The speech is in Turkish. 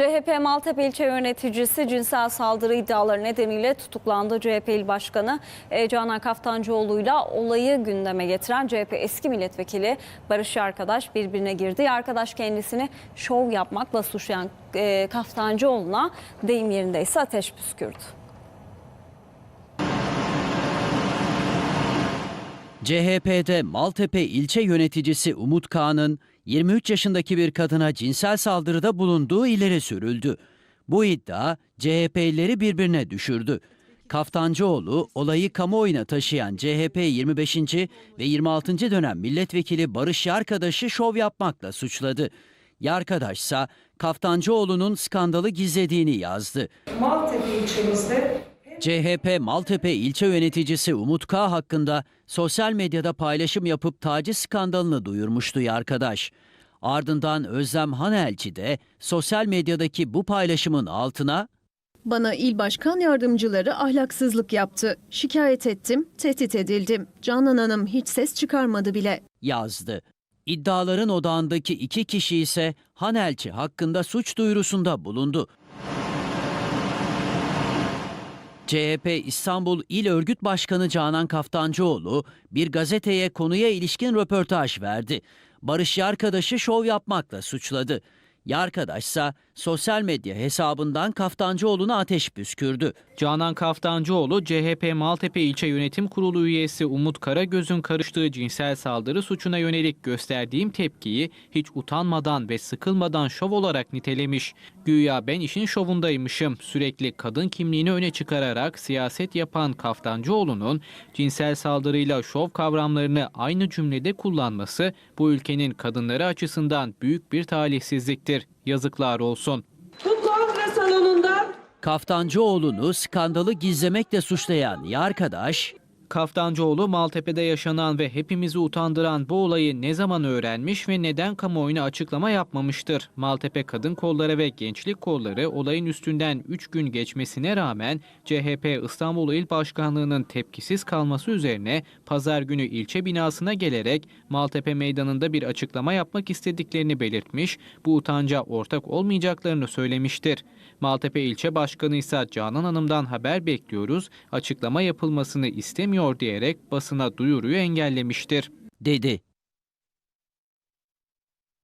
CHP Maltepe ilçe yöneticisi cinsel saldırı iddiaları nedeniyle tutuklandı. CHP il başkanı e, Canan Kaftancıoğlu'yla olayı gündeme getiren CHP eski milletvekili Barış Arkadaş birbirine girdi. Arkadaş kendisini şov yapmakla suçlayan e, Kaftancıoğlu'na deyim yerindeyse ateş püskürdü. CHP'de Maltepe ilçe yöneticisi Umut Kağan'ın 23 yaşındaki bir kadına cinsel saldırıda bulunduğu ileri sürüldü. Bu iddia CHP'lileri birbirine düşürdü. Kaftancıoğlu olayı kamuoyuna taşıyan CHP 25. ve 26. dönem milletvekili Barış Yarkadaş'ı şov yapmakla suçladı. Yarkadaş ise Kaftancıoğlu'nun skandalı gizlediğini yazdı. Maltepe ilçemizde CHP Maltepe ilçe yöneticisi Umut K. hakkında sosyal medyada paylaşım yapıp taciz skandalını duyurmuştu arkadaş. Ardından Özlem Hanelci de sosyal medyadaki bu paylaşımın altına Bana il başkan yardımcıları ahlaksızlık yaptı. Şikayet ettim, tehdit edildim. Canan Hanım hiç ses çıkarmadı bile. yazdı. İddiaların odağındaki iki kişi ise Hanelci hakkında suç duyurusunda bulundu. CHP İstanbul İl Örgüt Başkanı Canan Kaftancıoğlu bir gazeteye konuya ilişkin röportaj verdi. Barış Yarkadaş'ı şov yapmakla suçladı. Yarkadaş ise sosyal medya hesabından Kaftancıoğlu'na ateş püskürdü. Canan Kaftancıoğlu, CHP Maltepe İlçe Yönetim Kurulu üyesi Umut Karagöz'ün karıştığı cinsel saldırı suçuna yönelik gösterdiğim tepkiyi hiç utanmadan ve sıkılmadan şov olarak nitelemiş. Güya ben işin şovundaymışım. Sürekli kadın kimliğini öne çıkararak siyaset yapan Kaftancıoğlu'nun cinsel saldırıyla şov kavramlarını aynı cümlede kullanması bu ülkenin kadınları açısından büyük bir talihsizliktir. Yazıklar olsun. bu kongre salonunda Kaftancıoğlu'nu skandalı gizlemekle suçlayan Yarkadaş, Kaftancıoğlu Maltepe'de yaşanan ve hepimizi utandıran bu olayı ne zaman öğrenmiş ve neden kamuoyuna açıklama yapmamıştır? Maltepe Kadın Kolları ve Gençlik Kolları olayın üstünden 3 gün geçmesine rağmen CHP İstanbul İl Başkanlığı'nın tepkisiz kalması üzerine pazar günü ilçe binasına gelerek Maltepe Meydanı'nda bir açıklama yapmak istediklerini belirtmiş, bu utanca ortak olmayacaklarını söylemiştir. Maltepe İlçe Başkanı ise Canan Hanım'dan haber bekliyoruz, açıklama yapılmasını istemiyor diyerek basına duyuruyu engellemiştir. dedi.